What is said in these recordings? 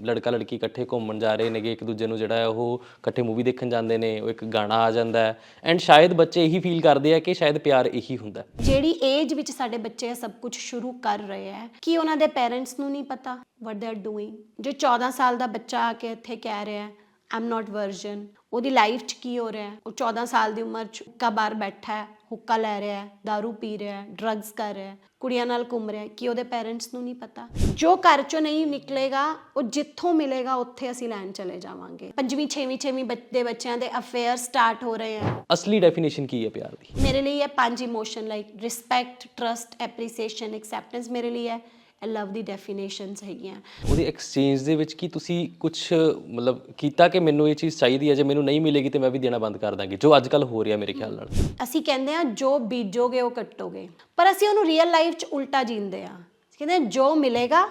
ਲੜਕਾ ਲੜਕੀ ਇਕੱਠੇ ਘੁੰਮਣ ਜਾ ਰਹੇ ਨੇਗੇ, ਇੱਕ ਦੂਜੇ ਨੂੰ ਜਿਹੜਾ ਹੈ ਉਹ ਇਕੱਠੇ ਮੂਵੀ ਦੇਖਣ ਜਾਂਦੇ ਨੇ, ਉਹ ਇੱਕ ਗਾਣਾ ਆ ਜਾਂਦਾ ਹੈ। ਐਂਡ ਸ਼ਾਇਦ ਬੱਚੇ ਇਹੀ ਫੀਲ ਕਰਦੇ ਆ ਕਿ ਸ਼ਾਇਦ ਪਿਆਰ ਇਹੀ ਹੁੰਦਾ ਹੈ। ਜਿਹੜੀ ਏਜ ਵਿੱਚ ਸਾਡੇ ਬੱਚੇ ਇਹ ਸਭ ਕੁਝ ਸ਼ੁਰੂ ਕਰ ਰਹੇ ਹੈ ਕੀ ਉਹਨਾਂ ਦੇ ਪੇਰੈਂਟਸ ਨੂੰ ਨਹੀਂ ਪਤਾ ਵਾਟ ਦੇ ਆਰ ਡੂਇੰਗ ਜੋ 14 ਸਾਲ ਦਾ ਬੱਚਾ ਆ ਕੇ ਇੱਥੇ ਕਹਿ ਰਿਹਾ ਹੈ ਆਮ ਨਾਟ ਵਰਜਨ ਉਹਦੀ ਲਾਈਫ 'ਚ ਕੀ ਹੋ ਰਿਹਾ ਹੈ? ਉਹ 14 ਸਾਲ ਦੀ ਉਮਰ 'ਚ ਹੁੱਕਾ ਬਾਰ ਬੈਠਾ ਹੈ ਹੁੱਕਾ ਲੈ ਰਿਹਾ ਹੈ दारू ਪੀ ਰਿਹਾ ਹੈ ਡਰੱਗਸ ਕਰ ਰਿਹਾ ਹੈ ਕੁੜੀਆਂ ਨਾਲ ਘੁੰਮ ਰਿਹਾ ਹੈ ਕੀ ਉਹਦੇ ਪੇਰੈਂਟਸ ਨੂੰ ਨਹੀਂ ਪਤਾ? ਜੋ ਘਰ 'ਚੋਂ ਨਹੀਂ ਨਿਕਲੇਗਾ ਉਹ ਜਿੱਥੋਂ ਮਿਲੇਗਾ ਉੱਥੇ ਅਸੀਂ ਲੈਣ ਚਲੇ ਜਾਵਾਂਗੇ। ਪੰਜਵੀਂ ਛੇਵੀਂ ਛੇਵੀਂ ਬੱਚ- ਦੇ ਬੱਚਿਆਂ ਦੇ ਅਫੇਅਰ ਸਟਾਰਟ ਹੋ ਰਹੇ ਹੈ। ਅਸਲੀ ਡੈਫੀਨੇਸ਼ਨ ਕੀ ਹੈ ਪਿਆਰ ਦੀ? ਮੇਰੇ ਲਈ ਇਹ ਪੰਜ emotion like respect trust appreciation acceptance ਮੇਰੇ ਲਈ ਹੈ। ਲਵ ਦੀ ਡੈਫੀਨੇਸ਼ਨਸ ਹੈਗੀਆਂ। ਉਹਦੇ ਐਕਸਚੇਂਜ ਦੇ ਵਿੱਚ ਕੀ ਤੁਸੀਂ ਕੁਝ ਮਤਲਬ ਕੀਤਾ ਕਿ ਮੈਨੂੰ ਇਹ ਚੀਜ਼ ਚਾਹੀਦੀ ਹੈ ਜੇ ਮੈਨੂੰ ਨਹੀਂ ਮਿਲੇਗੀ ਤੇ ਮੈਂ ਵੀ ਦੇਣਾ ਬੰਦ ਕਰ ਦਾਂਗੀ ਜੋ ਅੱਜ ਕੱਲ ਹੋ ਰਿਹਾ ਮੇਰੇ ਖਿਆਲ ਨਾਲ? ਅਸੀਂ ਕਹਿੰਦੇ ਆ ਜੋ ਬੀਜੋਗੇ ਉਹ ਕੱਟੋਗੇ ਪਰ ਅਸੀਂ ਉਹਨੂੰ ਰੀਅਲ ਲਾਈਫ 'ਚ ਉਲਟਾ ਜੀਂਦੇ ਆ ਕਹਿੰਦੇ ਜੋ ਮਿਲੇਗਾ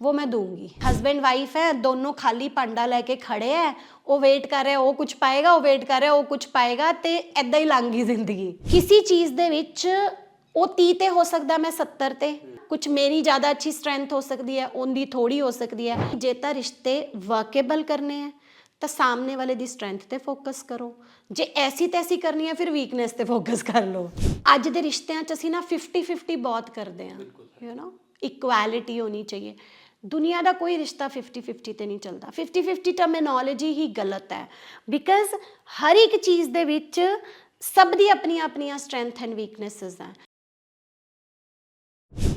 ਉਹ ਮੈਂ ਦੂੰਗੀ ਹਸਬੈਂਡ ਵਾਈਫ ਹੈ ਦੋਨੋਂ ਖਾਲੀ ਭਾਂਡਾ ਲੈ ਕੇ ਖੜੇ ਹੈ ਉਹ ਵੇਟ ਕਰ ਰਿਹਾ ਉਹ ਕੁਝ ਪਾਏਗਾ ਉਹ ਵੇਟ ਕਰ ਰਿਹਾ ਉਹ ਕੁਝ ਪਾਏਗਾ ਤੇ ਐਦਾਂ ਹੀ ਲੰਘੀ ਜ਼ਿੰਦਗੀ। ਕਿਸੇ ਚੀਜ਼ ਦੇ ਵਿੱਚ ਉਹ 30 ਤੇ ਹੋ ਸਕਦਾ ਮੈਂ 70 ਤੇ। ਕੁਝ ਮੇਰੀ ਜ਼ਿਆਦਾ ਅੱਛੀ ਸਟਰੈਂਥ ਹੋ ਸਕਦੀ ਹੈ, ਉਹਦੀ ਥੋੜੀ ਹੋ ਸਕਦੀ ਹੈ। ਜੇ ਤਾਂ ਰਿਸ਼ਤੇ ਵਰਕੇਬਲ ਕਰਨੇ ਹੈ, ਤਾਂ ਸਾਹਮਣੇ ਵਾਲੇ ਦੀ ਸਟਰੈਂਥ ਤੇ ਫੋਕਸ ਕਰੋ। ਜੇ ਐਸੀ ਤੈਸੀ ਕਰਨੀ ਹੈ, ਫਿਰ ਵੀਕਨੈਸ ਤੇ ਫੋਕਸ ਕਰ ਲਓ। ਅੱਜ ਦੇ ਰਿਸ਼ਤਿਆਂ 'ਚ ਅਸੀਂ ਨਾ 50 50 ਬਹੁਤ ਕਰਦੇ ਹਾਂ ਯੂ نو ਇਕੁਐਲਿਟੀ ਹੋਣੀ ਚਾਹੀਏ। ਦੁਨੀਆ ਦਾ ਕੋਈ ਰਿਸ਼ਤਾ 50 50 ਤੇ ਨਹੀਂ ਚੱਲਦਾ। 50 50 ਟਰਮੀਨੋਲੋਜੀ ਹੀ ਗਲਤ ਹੈ। ਬਿਕਾਜ਼ ਹਰ ਇੱਕ ਚੀਜ਼ ਦੇ ਵਿੱਚ ਸਭ ਦੀ ਆਪਣੀਆਂ ਆਪਣੀਆਂ ਸਟਰੈਂਥ ਐਂਡ ਵੀਕਨੈਸਸ ਹੈ।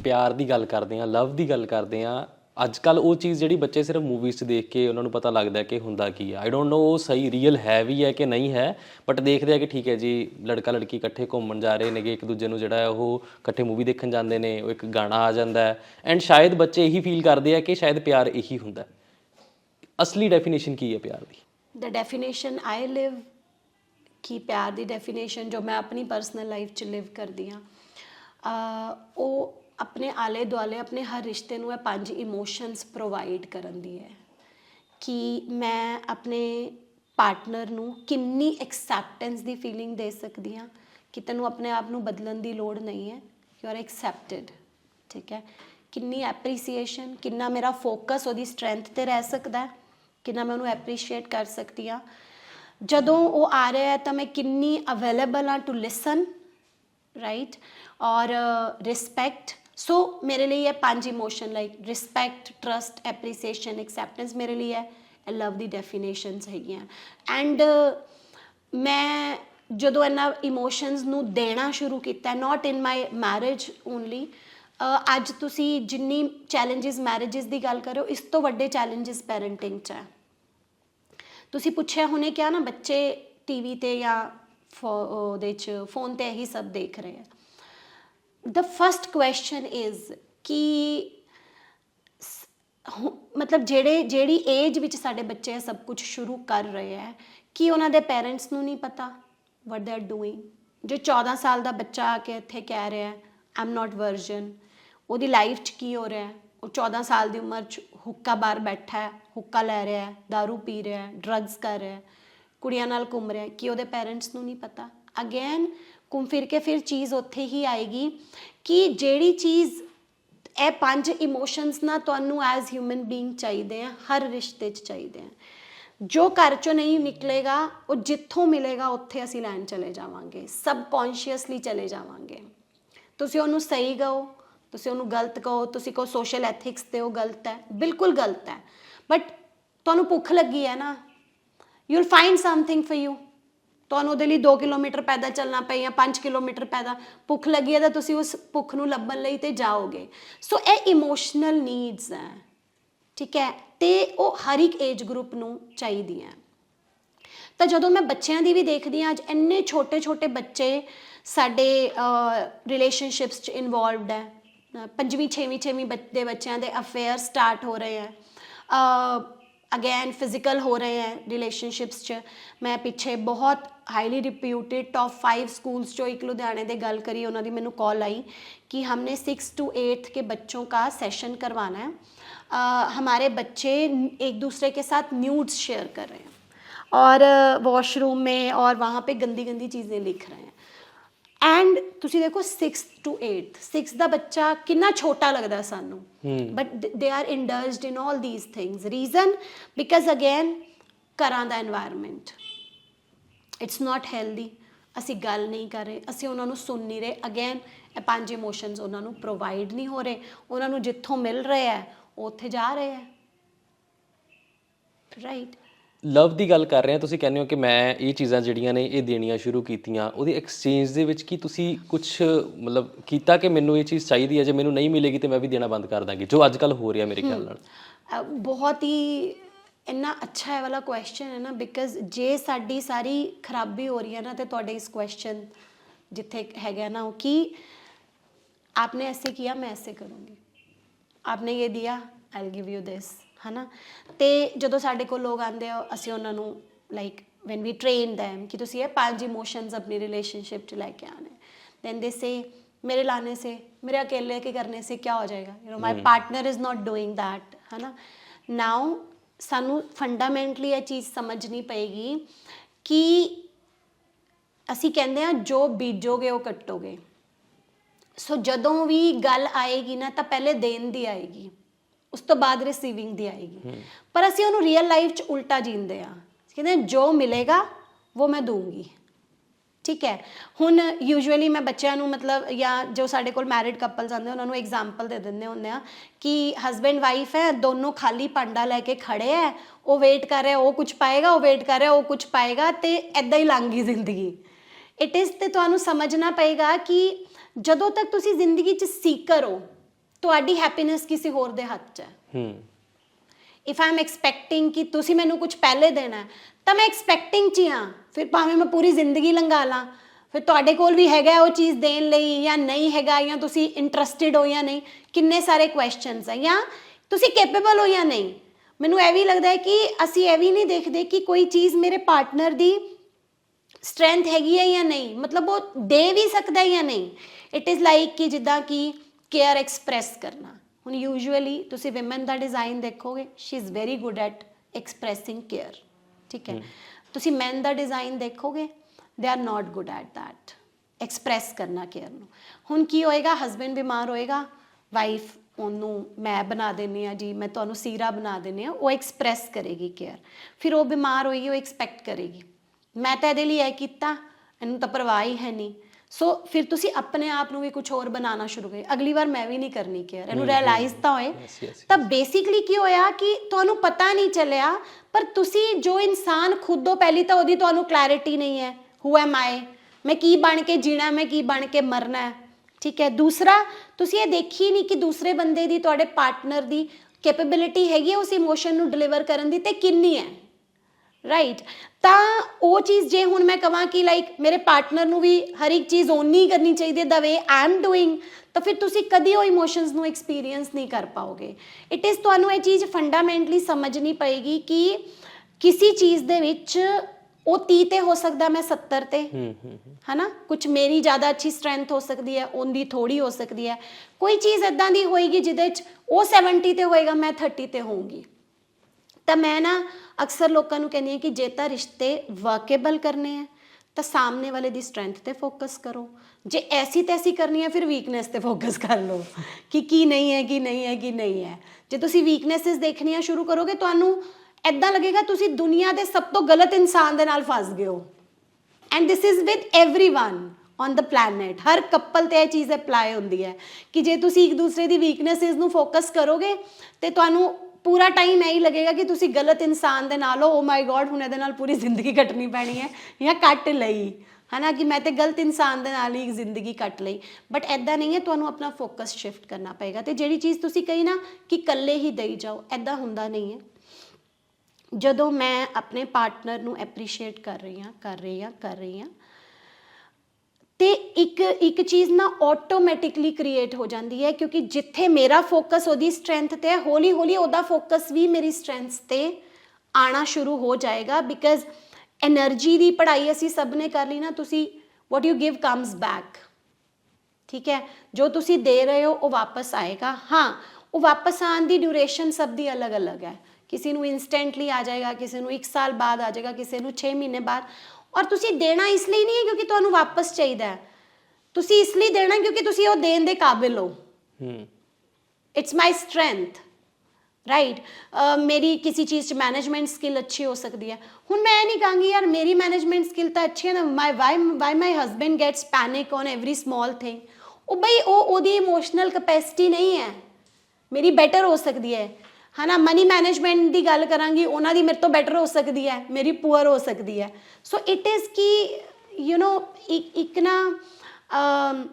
ਪਿਆਰ ਦੀ ਗੱਲ ਕਰਦੇ ਆ ਲਵ ਦੀ ਗੱਲ ਕਰਦੇ ਆ ਅੱਜ ਕੱਲ ਉਹ ਚੀਜ਼ ਜਿਹੜੀ ਬੱਚੇ ਸਿਰਫ ਮੂਵੀਜ਼ 'ਚ ਦੇਖ ਕੇ ਉਹਨਾਂ ਨੂੰ ਪਤਾ ਲੱਗਦਾ ਕਿ ਹੁੰਦਾ ਕੀ ਆ। ਆਈ ਡੋਨਟ ਨੋ ਉਹ ਸਹੀ ਰੀਅਲ ਹੈ ਵੀ ਹੈ ਕਿ ਨਹੀਂ ਹੈ ਬਟ ਦੇਖਦੇ ਆ ਕਿ ਠੀਕ ਹੈ ਜੀ ਲੜਕਾ ਲੜਕੀ ਇਕੱਠੇ ਘੁੰਮਣ ਜਾ ਰਹੇ ਨੇਗੇ, ਇੱਕ ਦੂਜੇ ਨੂੰ ਜਿਹੜਾ ਹੈ ਉਹ ਇਕੱਠੇ ਮੂਵੀ ਦੇਖਣ ਜਾਂਦੇ ਨੇ, ਉਹ ਇੱਕ ਗਾਣਾ ਆ ਜਾਂਦਾ ਹੈ ਐਂਡ ਸ਼ਾਇਦ ਬੱਚੇ ਇਹੀ ਫੀਲ ਕਰਦੇ ਆ ਕਿ ਸ਼ਾਇਦ ਪਿਆਰ ਇਹੀ ਹੁੰਦਾ ਅਸਲੀ ਡੈਫੀਨੇਸ਼ਨ ਕੀ ਹੈ ਪਿਆਰ ਦੀ? ਦ ਡੈਫੀਨੇਸ਼ਨ ਆਈ ਲਿਵ ਕੀ ਪਿਆਰ ਦੀ ਡੈਫੀਨੇਸ਼ਨ ਜੋ ਮੈਂ ਆਪਣੀ ਪਰਸਨਲ ਲਾਈਫ 'ਚ ਲਿਵ ਕਰਦੀ ਹਾਂ ਉਹ ਆਪਣੇ ਆਲੇ ਦੁਆਲੇ, ਆਪਣੇ ਹਰ ਰਿਸ਼ਤੇ ਨੂੰ ਇਹ ਪੰਜ ਇਮੋਸ਼ਨਸ ਪ੍ਰੋਵਾਈਡ ਕਰਨ ਦੀ ਹੈ ਕਿ ਮੈਂ ਆਪਣੇ ਪਾਰਟਨਰ ਨੂੰ ਕਿੰਨੀ ਐਕਸੈਪਟੈਂਸ ਦੀ ਫੀਲਿੰਗ ਦੇ ਸਕਦੀ ਹਾਂ ਕਿ ਤੈਨੂੰ ਆਪਣੇ ਆਪ ਨੂੰ ਬਦਲਣ ਦੀ ਲੋੜ ਨਹੀਂ ਹੈ। ਯੂ ਆਰ ਐਕਸੈਪਟਡ ਠੀਕ ਹੈ? ਕਿੰਨੀ ਐਪਰੀਸੀਏਸ਼ਨ ਕਿੰਨਾ ਮੇਰਾ ਫੋਕਸ ਉਹਦੀ ਸਟਰੈਂਥ ਤੇ ਰਹਿ ਸਕਦਾ ਕਿੰਨਾ ਮੈਂ ਉਹਨੂੰ ਐਪਰੀਸ਼ੀਏਟ ਕਰ ਸਕਦੀ ਹਾਂ। ਜਦੋਂ ਉਹ ਆ ਰਿਹਾ ਹੈ ਤਾਂ ਮੈਂ ਕਿੰਨੀ ਅਵੇਲੇਬਲ ਹਾਂ ਟੂ ਲਿਸਨ ਰਾਈਟ ਔਰ ਰਿਸਪੈਕਟ ਸੋ ਮੇਰੇ ਲਈ ਇਹ ਪੰਜ emotion like respect trust appreciation acceptance ਮੇਰੇ ਲਈ ਹੈ ਇਹ ਲਵ ਦੀ ਡੈਫੀਨੇਸ਼ਨਸ ਹੈਗੀਆਂ ਐਂਡ ਮੈਂ ਜਦੋਂ ਇਹਨਾਂ ਇਮੋਸ਼ਨਸ ਨੂੰ ਦੇਣਾ ਸ਼ੁਰੂ ਕੀਤਾ ਨਾਟ ਇਨ ਮਾਈ ਮੈਰਿਜ ਓਨਲੀ ਅੱਜ ਤੁਸੀਂ ਜਿੰਨੀ ਚੈਲੰਜਸ ਮੈਰਿਜਸ ਦੀ ਗੱਲ ਕਰੋ ਇਸ ਤੋਂ ਵੱਡੇ ਚੈਲੰਜਸ ਪੈਰੈਂਟਿੰਗ 'ਚ ਹੈ ਤੁਸੀਂ ਪੁੱਛਿਆ ਹੁਣੇ ਕਿਹਾ ਨਾ ਬੱਚੇ ਟੀਵੀ ਤੇ ਜਾਂ ਫੋ- ਉਹਦੇ ਚ ਫੋਨ ਤੇ ਇਹੀ ਸਭ ਦੇਖ ਰਹੇ ਆ ਦ ਫਰਸਟ ਕੁਐਸਚਨ ਇਜ਼ ਕਿ ਮਤਲਬ ਜਿਹੜੇ ਜਿਹੜੀ ਏਜ ਵਿੱਚ ਸਾਡੇ ਬੱਚੇ ਇਹ ਸਭ ਕੁਝ ਸ਼ੁਰੂ ਕਰ ਰਹੇ ਹੈ ਕੀ ਉਹਨਾਂ ਦੇ ਪੇਰੈਂਟਸ ਨੂੰ ਨਹੀਂ ਪਤਾ ਵਾਟ ਦੇ ਆਰ ਡੂਇੰਗ ਜੋ 14 ਸਾਲ ਦਾ ਬੱਚਾ ਆ ਕੇ ਇੱਥੇ ਕਹਿ ਰਿਹਾ ਹੈ ਆਮ ਨਾਟ ਵਰਜਨ ਉਹਦੀ ਲਾਈਫ 'ਚ ਕੀ ਹੋ ਰਿਹਾ ਹੈ ਉਹ 14 ਸਾਲ ਦੀ ਉਮਰ 'ਚ ਹੁੱਕਾ ਬਾਰ ਬੈਠਾ ਹੈ ਹੁੱਕਾ ਲੈ ਰਿਹਾ ਹੈ दारू ਪੀ ਰਿਹਾ ਹੈ ਡਰੱਗਸ ਕਰ ਰਿਹਾ ਹੈ ਕੁੜੀਆਂ ਨਾਲ ਘੁੰਮ ਰਿਹਾ ਹੈ ਕੀ ਉਹਦੇ ਪੇਰੈਂਟਸ ਨੂੰ ਨਹੀਂ ਪਤਾ ਅਗੇਨ ਘੁੰਮ ਫਿਰ ਕੇ ਫਿਰ ਚੀਜ਼ ਉੱਥੇ ਹੀ ਆਏਗੀ ਕਿ ਜਿਹੜੀ ਚੀਜ਼, ਇਹ ਪੰਜ ਇਮੋਸ਼ਨਸ ਨਾ ਤੁਹਾਨੂੰ ਐਜ਼ ਹਿਊਮਨ ਬੀਇੰਗ ਚਾਹੀਦੇ ਆ, ਹਰ ਰਿਸ਼ਤੇ 'ਚ ਚਾਹੀਦੇ ਆ। ਜੋ ਘਰ ਚੋਂ ਨਹੀਂ ਨਿਕਲੇਗਾ, ਉਹ ਜਿੱਥੋਂ ਮਿਲੇਗਾ, ਉੱਥੇ ਅਸੀਂ ਲੈਣ ਚਲੇ ਜਾਵਾਂਗੇ ਸਬਕੌਂਸ਼ੀਅਸਲੀ ਚਲੇ ਜਾਵਾਂਗੇ। ਤੁਸੀਂ ਉਹਨੂੰ ਸਹੀ ਕਹੋ, ਤੁਸੀਂ ਉਹਨੂੰ ਗਲਤ ਕਹੋ, ਤੁਸੀਂ ਕਹੋ ਸੋਸ਼ਲ ਐਥਿਕਸ ਤੇ ਉਹ ਗਲਤ ਹੈ, ਬਿਲਕੁਲ ਗਲਤ ਹੈ। ਬਟ ਤੁਹਾਨੂੰ ਭੁੱਖ ਲੱਗੀ ਹੈ ਨਾ you will find something for you ਤੁਹਾਨੂੰ ਉਹਦੇ ਲਈ 2 ਕਿਲੋਮੀਟਰ ਪੈਦਲ ਚੱਲਣਾ ਪਏ ਜਾਂ 5 ਕਿਲੋਮੀਟਰ ਪੈਦਲ। ਭੁੱਖ ਲੱਗੀ ਹੈ ਤਾਂ ਤੁਸੀਂ ਉਸ ਭੁੱਖ ਨੂੰ ਲੱਭਣ ਲਈ ਤੇ ਜਾਓਗੇ। ਸੋ ਇਹ ਇਮੋਸ਼ਨਲ ਨੀਡਸ ਹੈ। ਠੀਕ ਹੈ? ਤੇ ਉਹ ਹਰ ਇੱਕ ਏਜ ਗਰੁੱਪ ਨੂੰ ਚਾਹੀਦੀਆਂ ਤਾਂ ਜਦੋਂ ਮੈਂ ਬੱਚਿਆਂ ਦੀ ਵੀ ਦੇਖਦੀ ਹਾਂ, ਅੱਜ ਇੰਨੇ ਛੋਟੇ ਛੋਟੇ ਬੱਚੇ ਸਾਡੇ ਰਿਲੇਸ਼ਨਸ਼ਿਪਸ 'ਚ ਇਨਵੋਲਵਡ ਹੈ। ਪੰਜਵੀਂ, ਛੇਵੀਂ ਛੇਵੀਂ ਬੱਚ- ਦੇ ਬੱਚਿਆਂ ਦੇ ਅਫੇਅਰ ਸਟਾਰਟ ਹੋ ਰਹੇ ਹੈ। ਅਗੇਨ ਫਿਜ਼ੀਕਲ ਹੋ ਰਹੇ ਹੈ ਰਿਲੇਸ਼ਨਸ਼ਿਪਸ 'ਚ। ਮੈਂ ਪਿੱਛੇ ਬਹੁਤ ਹਾਈਲੀ ਰਿਪਿਊਟਡ ਟਾਪ 5 स्कूल्स जो एक लुधियाने ਦੇ ਗੱਲ ਕਰੀ ਉਹਨਾਂ ਦੀ ਮੈਨੂੰ ਕਾਲ ਆਈ कि हमने 6 टू 8 के बच्चों का सेशन करवाना है आ, हमारे बच्चे एक दूसरे के साथ न्यूड्स शेयर कर रहे हैं और वॉशरूम में और वहाँ पे गंदी गंदी चीज़ें लिख रहे हैं ਐਂਡ ਤੁਸੀਂ ਦੇਖੋ 6 ਟੂ 8 6 ਦਾ ਬੱਚਾ ਕਿੰਨਾ ਛੋਟਾ ਲੱਗਦਾ ਸਾਨੂੰ but they are indulged in 올 these things reason because again ਘਰਾਂ ਦਾ এনवायरमेंट ਇਟਸ ਨਾਟ ਹੈਲਦੀ ਅਸੀਂ ਗੱਲ ਨਹੀਂ ਕਰ ਰਹੇ ਅਸੀਂ ਉਹਨਾਂ ਨੂੰ ਸੁਣ ਨਹੀਂ ਰਹੇ। ਅਗੇਨ ਇਹ ਪੰਜ ਇਮੋਸ਼ਨਸ ਉਹਨਾਂ ਨੂੰ ਪ੍ਰੋਵਾਈਡ ਨਹੀਂ ਹੋ ਰਹੇ। ਉਹਨਾਂ ਨੂੰ ਜਿੱਥੋਂ ਮਿਲ ਰਿਹਾ ਹੈ ਉੱਥੇ ਜਾ ਰਹੇ ਹੈ। ਰਾਈਟ ਲਵ ਦੀ ਗੱਲ ਕਰ ਰਹੇ ਹਾਂ ਤੁਸੀਂ ਕਹਿੰਦੇ ਹੋ ਕਿ ਮੈਂ ਇਹ ਚੀਜ਼ਾਂ ਜਿਹੜੀਆਂ ਨੇ ਇਹ ਦੇਣੀਆਂ ਸ਼ੁਰੂ ਕੀਤੀਆਂ। ਉਹਦੇ ਐਕਸਚੇਂਜ ਦੇ ਵਿੱਚ ਕੀ ਤੁਸੀਂ ਕੁਝ ਮਤਲਬ ਕੀਤਾ ਕਿ ਮੈਨੂੰ ਇਹ ਚੀਜ਼ ਚਾਹੀਦੀ ਹੈ? ਜੇ ਮੈਨੂੰ ਨਹੀਂ ਮਿਲੇਗੀ ਤੇ ਮੈਂ ਵੀ ਦੇਣਾ ਬੰਦ ਕਰ ਦਾਂਗੀ ਜੋ ਅੱਜ ਕੱਲ ਹੋ ਰਿਹਾ ਮੇਰੇ ਖਿਆਲ ਨਾਲ। ਬਹੁਤ ਹੀ ਇੰਨਾ ਅੱਛਾ ਹੈ ਵਾਲਾ ਕੁਐਸਚਨ ਹੈ ਨਾ ਬਿਕਾਜ਼ ਜੇ ਸਾਡੀ ਸਾਰੀ ਖਰਾਬੀ ਹੋ ਰਹੀ ਹੈ ਨਾ ਤੇ ਤੁਹਾਡੇ ਇਸ ਕੁਐਸਚਨ ਜਿੱਥੇ ਹੈਗਾ ਨਾ ਉਹ ਕਿ आपने ऐसे किया मैं ऐसे करूँगी आपने ये दिया आई गिव यू ਦਿਸ ਹਨਾ ਤੇ ਜਦੋਂ ਸਾਡੇ ਕੋਲ ਲੋਕ ਆਉਂਦੇ ਆ ਅਸੀਂ ਉਹਨਾਂ ਨੂੰ like when we train them ਕਿ ਤੁਸੀਂ ਇਹ ਪੰਜ ਇਮੋਸ਼ਨਸ ਆਪਣੀ ਰਿਲੇਸ਼ਨਸ਼ਿਪ ਚ ਲੈ ਕੇ ਆਣੇ then they say मेरे लाने से मेरे अकेले के करने से क्या हो जाएगा you know my partner is not doing that है ना नाउ ਸਾਨੂੰ ਫੰਡਾਮੈਂਟਲੀ ਇਹ ਚੀਜ਼ ਸਮਝਣੀ ਪਏਗੀ ਕਿ ਅਸੀਂ ਕਹਿੰਦੇ ਆ ਜੋ ਬੀਜੋਗੇ ਉਹ ਕੱਟੋਗੇ। ਸੋ ਜਦੋਂ ਵੀ ਗੱਲ ਆਏਗੀ ਨਾ ਤਾਂ ਪਹਿਲੇ ਦੇਣ ਦੀ ਆਏਗੀ। ਉਸ ਤੋਂ ਬਾਅਦ ਰਿਸੀਵਿੰਗ ਦੀ ਆਏਗੀ। ਪਰ ਅਸੀਂ ਉਹਨੂੰ ਰੀਅਲ ਲਾਈਫ 'ਚ ਉਲਟਾ ਜੀਂਦੇ ਆ ਕਹਿੰਦੇ ਜੋ ਮਿਲੇਗਾ ਉਹ ਮੈਂ ਦੂੰਗੀ ਠੀਕ ਹੈ। ਹੁਣ ਯੂਜੂਅਲੀ ਮੈਂ ਬੱਚਿਆਂ ਨੂੰ ਮਤਲਬ ਜਾਂ ਜੋ ਸਾਡੇ ਕੋਲ ਮੈਰਿਡ ਕਪਲਸ ਆਉਂਦੇ ਉਹਨਾਂ ਨੂੰ ਐਗਜ਼ਾਮਪਲ ਦੇ ਦਿੰਦੇ ਹੁੰਦੇ ਆ ਕਿ ਹਸਬੈਂਡ ਵਾਈਫ ਹੈ ਦੋਨੋਂ ਖਾਲੀ ਭਾਂਡਾ ਲੈ ਕੇ ਖੜੇ ਹੈ ਉਹ ਵੇਟ ਕਰ ਰਿਹਾ ਉਹ ਕੁਝ ਪਾਏਗਾ ਉਹ ਵੇਟ ਕਰ ਰਿਹਾ ਉਹ ਕੁਝ ਪਾਏਗਾ ਤੇ ਐਦਾਂ ਹੀ ਲੰਘ ਗਈ ਜ਼ਿੰਦਗੀ। ਇਟ ਇਜ਼ ਤੇ ਤੁਹਾਨੂੰ ਸਮਝਣਾ ਪਏਗਾ ਕਿ ਜਦੋਂ ਤੱਕ ਤੁਸੀਂ ਜ਼ਿੰਦਗੀ 'ਚ ਸੀਕਰ ਹੋ ਤੁਹਾਡੀ ਹੈਪੀਨੈਸ ਕਿਸੇ ਹੋਰ ਦੇ ਹੱਥ 'ਚ ਹੈ। ਹੂੰ। ਇਫ ਆਈ ਐਮ ਐਕਸਪੈਕਟਿੰਗ ਕਿ ਤੁਸੀਂ ਮੈਨੂੰ ਕੁਝ ਪਹਿਲੇ ਦੇਣਾ ਤਾਂ ਮੈਂ ਐਕਸਪੈਕਟਿੰਗ ਚ ਹਾਂ। ਫਿਰ ਭਾਵੇਂ ਮੈਂ ਪੂਰੀ ਜ਼ਿੰਦਗੀ ਲੰਘਾ ਲਾਂ, ਫਿਰ ਤੁਹਾਡੇ ਕੋਲ ਵੀ ਹੈਗਾ ਉਹ ਚੀਜ਼ ਦੇਣ ਲਈ ਜਾਂ ਨਹੀਂ ਹੈਗਾ ਜਾਂ ਤੁਸੀਂ ਇੰਟਰਸਟਿਡ ਹੋ ਜਾਂ ਨਹੀਂ, ਕਿੰਨੇ ਸਾਰੇ ਕੁਐਸਚਨਸ ਹੈ ਜਾਂ ਤੁਸੀਂ ਕੈਪੇਬਲ ਹੋ ਜਾਂ ਨਹੀਂ। ਮੈਨੂੰ ਇਹ ਵੀ ਲੱਗਦਾ ਹੈ ਕਿ ਅਸੀਂ ਇਹ ਵੀ ਨਹੀਂ ਦੇਖਦੇ ਕਿ ਕੋਈ ਚੀਜ਼ ਮੇਰੇ ਪਾਰਟਨਰ ਦੀ ਸਟਰੈਂਥ ਹੈਗੀ ਹੈ ਜਾਂ ਨਹੀਂ, ਮਤਲਬ ਉਹ ਦੇ ਵੀ ਸਕਦਾ ਹੈ ਜਾਂ ਨਹੀਂ। ਇਟ ਇਜ਼ ਲਾਈਕ ਕਿ ਜਿੱਦਾਂ ਕਿ ਕੇਅਰ ਐਕਸਪ੍ਰੈਸ ਕਰਨਾ। ਹੁਣ ਯੂਜੂਅਲੀ ਤੁਸੀਂ ਔਮਨ ਦਾ ਡਿਜ਼ਾਈਨ ਦੇਖੋਗੇ she is very good at expressing care ਠੀਕ ਹੈ। ਤੁਸੀਂ ਮੈਨ ਦਾ ਡਿਜ਼ਾਈਨ ਦੇਖੋਗੇ they are not good at that. Express ਕਰਨਾ ਕੇਅਰ ਨੂੰ। ਹੁਣ ਕੀ ਹੋਏਗਾ? ਹਸਬੈਂਡ ਬਿਮਾਰ ਹੋਏਗਾ ਵਾਈਫ ਉਹਨੂੰ ਮੈਂ ਬਣਾ ਦਿੰਨੀ ਆ ਜੀ, ਮੈਂ ਤੁਹਾਨੂੰ ਸੀਰਾ ਬਣਾ ਦਿੰਨੀ ਆ ਉਹ ਐਕਸਪ੍ਰੈਸ ਕਰੇਗੀ ਕੇਅਰ ਫਿਰ ਉਹ ਬਿਮਾਰ ਹੋਏਗੀ, ਉਹ ਐਕਸਪੈਕਟ ਕਰੇਗੀ। ਮੈਂ ਤਾਂ ਇਹਦੇ ਲਈ ਇਹ ਕੀਤਾ, ਇਹਨੂੰ ਤਾਂ ਪਰਵਾਹ ਹੀ ਹੈ ਨਹੀਂ। ਸੋ ਫਿਰ ਤੁਸੀਂ ਆਪਣੇ ਆਪ ਨੂੰ ਵੀ ਕੁਝ ਹੋਰ ਬਣਾਉਣਾ ਸ਼ੁਰੂ ਕਰੇ ਅਗਲੀ ਵਾਰ ਮੈਂ ਵੀ ਨਹੀਂ ਕਰਨੀ ਕੇਅਰ ਇਹਨੂੰ ਰਿਅਲਾਈਜ਼ ਤਾਂ ਹੋਏ ਤਾਂ ਬੇਸਿਕਲੀ ਕੀ ਹੋਇਆ ਕਿ ਤੁਹਾਨੂੰ ਪਤਾ ਨਹੀਂ ਚੱਲਿਆ ਪਰ ਤੁਸੀਂ ਜੋ ਇਨਸਾਨ ਖੁਦੋਂ ਪਹਿਲੀ ਤਾਂ ਉਹਦੀ ਤੁਹਾਨੂੰ ਕਲੈਰਿਟੀ ਨਹੀਂ ਹੈ ਹੂ ਐਮ ਆਈ ਮੈਂ ਕੀ ਬਣ ਕੇ ਜੀਣਾ ਮੈਂ ਕੀ ਬਣ ਕੇ ਮਰਨਾ ਹੈ ਠੀਕ ਹੈ ਦੂਸਰਾ ਤੁਸੀਂ ਇਹ ਦੇਖੀ ਨਹੀਂ ਕਿ ਦੂਸਰੇ ਬੰਦੇ ਦੀ ਤੁਹਾਡੇ ਪਾਰਟਨਰ ਦੀ ਕੈਪੇਬਿਲਿਟੀ ਹੈਗੀ ਉਸ ਇਮੋਸ਼ਨ ਨੂੰ ਡਿਲੀਵਰ ਕਰਨ ਦੀ ਤੇ ਕਿੰਨੀ ਹੈ ਰਾਈਟ ਤਾਂ ਉਹ ਚੀਜ਼ ਜੇ ਹੁਣ ਮੈਂ ਕਹਾਂ ਕਿ ਲਾਈਕ ਮੇਰੇ ਪਾਰਟਨਰ ਨੂੰ ਵੀ ਹਰ ਇੱਕ ਚੀਜ਼ ਓਨੀ ਕਰਨੀ ਚਾਹੀਦੀ ਹੈ ਦਾ ਵੇ ਆਈ ਐਮ ਡੂਇੰਗ ਤਾਂ ਫਿਰ ਤੁਸੀਂ ਕਦੀ ਉਹ ਇਮੋਸ਼ਨਸ ਨੂੰ ਐਕਸਪੀਰੀਅੰਸ ਨਹੀਂ ਕਰ ਪਾਓਗੇ। ਇਟ ਇਜ਼ ਤੁਹਾਨੂੰ ਇਹ ਚੀਜ਼ ਫੰਡਾਮੈਂਟਲੀ ਸਮਝਣੀ ਪਏਗੀ ਕਿ ਕਿਸੇ ਚੀਜ਼ ਦੇ ਵਿੱਚ ਉਹ 30 ਤੇ ਹੋ ਸਕਦਾ ਮੈਂ 70 ਤੇ। ਹਨਾ? ਕੁਝ ਮੇਰੀ ਜ਼ਿਆਦਾ ਅੱਛੀ ਸਟਰੈਂਥ ਹੋ ਸਕਦੀ ਹੈ ਉਹਦੀ ਥੋੜੀ ਹੋ ਸਕਦੀ ਹੈ। ਕੋਈ ਚੀਜ਼ ਇਦਾਂ ਦੀ ਹੋਏਗੀ ਜਿਹਦੇ ਵਿੱਚ ਉਹ 70 ਤੇ ਹੋਏਗਾ ਮੈਂ 30 ਤੇ ਹੋਊਂਗੀ। ਤਾਂ ਮੈਂ ਨਾ ਅਕਸਰ ਲੋਕਾਂ ਨੂੰ ਕਹਿੰਦੀ ਹਾਂ ਕਿ ਜੇ ਤਾਂ ਰਿਸ਼ਤੇ ਵਰਕੇਬਲ ਕਰਨੇ ਆ ਤਾਂ ਸਾਹਮਣੇ ਵਾਲੇ ਦੀ ਸਟਰੈਂਥ ਤੇ ਫੋਕਸ ਕਰੋ ਜੇ ਐਸੀ ਤੈਸੀ ਕਰਨੀ ਹੈ ਫਿਰ ਵੀਕਨੈਸ ਤੇ ਫੋਕਸ ਕਰ ਲਓ ਕਿ ਕੀ ਨਹੀਂ ਹੈ ਕੀ ਨਹੀਂ ਹੈ ਕੀ ਨਹੀਂ ਹੈ ਜੇ ਤੁਸੀਂ ਵੀਕਨੈਸਸ ਦੇਖਣੀਆਂ ਸ਼ੁਰੂ ਕਰੋਗੇ ਤੁਹਾਨੂੰ ਐਦਾਂ ਲੱਗੇਗਾ ਤੁਸੀਂ ਦੁਨੀਆ ਦੇ ਸਭ ਤੋਂ ਗਲਤ ਇਨਸਾਨ ਦੇ ਨਾਲ ਫਸ ਗਏ ਹੋ and this is with everyone on the planet Har couple ਤੇ ਇਹ ਚੀਜ਼ ਅਪਲਾਈ ਹੁੰਦੀ ਹੈ ਕਿ ਜੇ ਤੁਸੀਂ ਇੱਕ ਦੂਸਰੇ ਦੀ ਵੀਕਨੈਸਸ ਨੂੰ ਫੋਕਸ ਕਰੋਗੇ ਤੇ ਤੁਹਾਨੂੰ ਪੂਰਾ ਟਾਈਮ ਐਂ ਹੀ ਲੱਗੇਗਾ ਕਿ ਤੁਸੀਂ ਗਲਤ ਇਨਸਾਨ ਦੇ ਨਾਲ ਹੋ। ਓ ਮਾਈ ਗॉड ਹੁਣ ਇਹਦੇ ਨਾਲ ਪੂਰੀ ਜ਼ਿੰਦਗੀ ਕੱਟਣੀ ਪੈਣੀ ਹੈ ਜਾਂ ਕੱਟ ਲਈ। ਹਨਾ ਕਿ ਮੈਂ ਤੇ ਗਲਤ ਇਨਸਾਨ ਦੇ ਨਾਲ ਹੀ ਜ਼ਿੰਦਗੀ ਕੱਟ ਲਈ। ਬਟ ਐਦਾਂ ਨਹੀਂ ਹੈ, ਤੁਹਾਨੂੰ ਆਪਣਾ ਫੋਕਸ ਸ਼ਿਫਟ ਕਰਨਾ ਪਏਗਾ। ਤੇ ਜਿਹੜੀ ਚੀਜ਼ ਤੁਸੀਂ ਕਹੀ ਨਾ ਕਿ ਇਕੱਲੇ ਹੀ ਦੇਈ ਜਾਓ ਐਦਾਂ ਹੁੰਦਾ ਨਹੀਂ ਹੈ। ਜਦੋਂ ਮੈਂ ਆਪਣੇ ਪਾਰਟਨਰ ਨੂੰ ਐਪਰੀਸ਼ੀਏਟ ਕਰ ਰਹੀ ਹਾਂ, ਕਰ ਰਹੀ ਹਾਂ, ਕਰ ਰਹੀ ਹਾਂ ਤੇ ਇੱਕ ਇੱਕ ਚੀਜ਼ ਨਾ ਆਟੋਮੈਟਿਕਲੀ ਕ੍ਰੀਏਟ ਹੋ ਜਾਂਦੀ ਹੈ, ਕਿਉਂਕਿ ਜਿੱਥੇ ਮੇਰਾ ਫੋਕਸ ਉਹਦੀ ਸਟਰੈਂਥ ਤੇ ਹੈ ਹੌਲੀ ਹੌਲੀ ਉਹਦਾ ਫੋਕਸ ਵੀ ਮੇਰੀ ਸਟਰੈਂਥ ਤੇ ਆਣਾ ਸ਼ੁਰੂ ਹੋ ਜਾਏਗਾ ਬਿਕਾਜ਼ એનર્ਜੀ ਦੀ ਪੜ੍ਹਾਈ ਅਸੀਂ ਸਭ ਨੇ ਕਰ ਲਈ ਨਾ, ਤੁਸੀਂ what you give comes back ਠੀਕ ਹੈ? ਜੋ ਤੁਸੀਂ ਦੇ ਰਹੇ ਹੋ, ਉਹ ਵਾਪਸ ਆਏਗਾ। ਹਾਂ, ਉਹ ਵਾਪਸ ਆਉਣ ਦੀ ਡਿਊਰੇਸ਼ਨ ਸਭ ਦੀ ਅਲੱਗ-ਅਲੱਗ ਹੈ। ਕਿਸੇ ਨੂੰ ਇਨਸਟੈਂਟਲੀ ਆ ਜਾਏਗਾ, ਕਿਸੇ ਨੂੰ 1 ਸਾਲ ਬਾਅਦ ਆ ਜਾਏਗਾ, ਕਿਸੇ ਨੂੰ 6 ਮਹੀਨੇ ਬਾਅਦ। ਔਰ ਤੁਸੀਂ ਦੇਣਾ ਇਸ ਲਈ ਨਹੀਂ ਹੈ ਕਿਉਂਕਿ ਤੁਹਾਨੂੰ ਵਾਪਸ ਚਾਹੀਦਾ ਹੈ। ਤੁਸੀਂ ਇਸ ਲਈ ਦੇਣਾ ਕਿਉਂਕਿ ਤੁਸੀਂ ਉਹ ਦੇਣ ਦੇ ਕਾਬਿਲ ਹੋ। ਹੂੰ। ਇਟਸ ਮਾਈ ਸਟਰੈਂਥ ਰਾਈਟ ਮੇਰੀ ਕਿਸੇ ਚੀਜ਼ 'ਚ ਮੈਨੇਜਮੈਂਟ ਸਕਿੱਲ ਅੱਛੀ ਹੋ ਸਕਦੀ ਹੈ। ਹੁਣ ਮੈਂ ਇਹ ਨਹੀਂ ਕਹਾਂਗੀ ਯਾਰ ਮੇਰੀ ਮੈਨੇਜਮੈਂਟ ਸਕਿੱਲ ਤਾਂ ਅੱਛੀ ਹੈ ਨਾ। My why why my husband gets panic on every small thing ਉਹ ਬਈ ਉਹ ਉਹਦੀ ਇਮੋਸ਼ਨਲ ਕਪੈਸਿਟੀ ਨਹੀਂ ਹੈ। ਮੇਰੀ ਬੈਟਰ ਹੋ ਸਕਦੀ ਹੈ। ਹਨਾ ਮਨੀ ਮੈਨੇਜਮੈਂਟ ਦੀ ਗੱਲ ਕਰਾਂਗੀ ਉਹਨਾਂ ਦੀ ਮੇਰੇ ਤੋਂ ਬੈਟਰ ਹੋ ਸਕਦੀ ਹੈ ਮੇਰੀ ਪੂਅਰ ਹੋ ਸਕਦੀ ਹੈ ਸੋ ਇਟ ਇਜ਼ ਕਿ ਯੂ نو ਇੱਕ ਇੱਕ ਨਾ ਅਮ,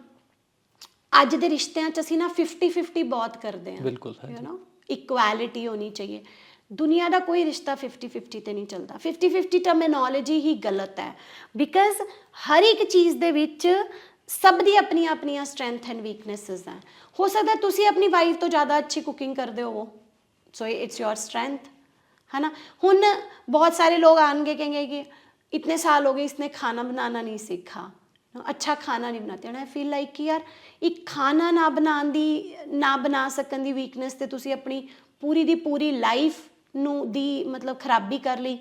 ਅੱਜ ਦੇ ਰਿਸ਼ਤਿਆਂ 'ਚ ਅਸੀਂ ਨਾ 50 50 ਬਹੁਤ ਕਰਦੇ ਹਾਂ ਬਿਲਕੁਲ ਹੈ ਯੂ نو ਇਕੁਐਲਿਟੀ ਹੋਣੀ ਚਾਹੀਏ ਦੁਨੀਆ ਦਾ ਕੋਈ ਰਿਸ਼ਤਾ 50 50 ਤੇ ਨਹੀਂ ਚੱਲਦਾ 50 50 ਟਰਮੀਨੋਲੋਜੀ ਹੀ ਗਲਤ ਹੈ ਬਿਕਾਜ਼ ਹਰ ਇੱਕ ਚੀਜ਼ ਦੇ ਵਿੱਚ ਸਭ ਦੀ ਆਪਣੀਆਂ ਆਪਣੀਆਂ ਸਟਰੈਂਥ ਐਂਡ ਵੀਕਨੈਸਸ ਹੈ ਹੋ ਸਕਦਾ ਤੁਸੀਂ ਆਪਣੀ ਵਾਈਫ ਤੋਂ ਜ਼ਿਆਦਾ ਅੱਛੀ ਕੁਕਿੰਗ ਕਰਦੇ ਹੋ ਸੋ ਇਟਸ योर स्ट्रेंथ है ना ਹੁਣ बहुत सारे लोग आएंगे कहेंगे कि इतने साल हो गए इसने खाना बनाना नहीं सीखा ਅੱਛਾ ਖਾਣਾ ਨਹੀਂ ਬਣਾਤੇ ਹਨ ਆਈ ਫੀਲ ਲਾਈਕ ਕਿ ਯਾਰ ਇੱਕ ਖਾਣਾ ਨਾ ਬਣਾਉਣ ਦੀ ਨਾ ਬਣਾ ਸਕਣ ਦੀ ਵੀਕਨੈਸ ਤੇ ਤੁਸੀਂ ਆਪਣੀ ਪੂਰੀ ਦੀ ਪੂਰੀ ਲਾਈਫ ਨੂੰ ਦੀ ਮਤਲਬ ਖਰਾਬੀ ਕਰ ਲਈ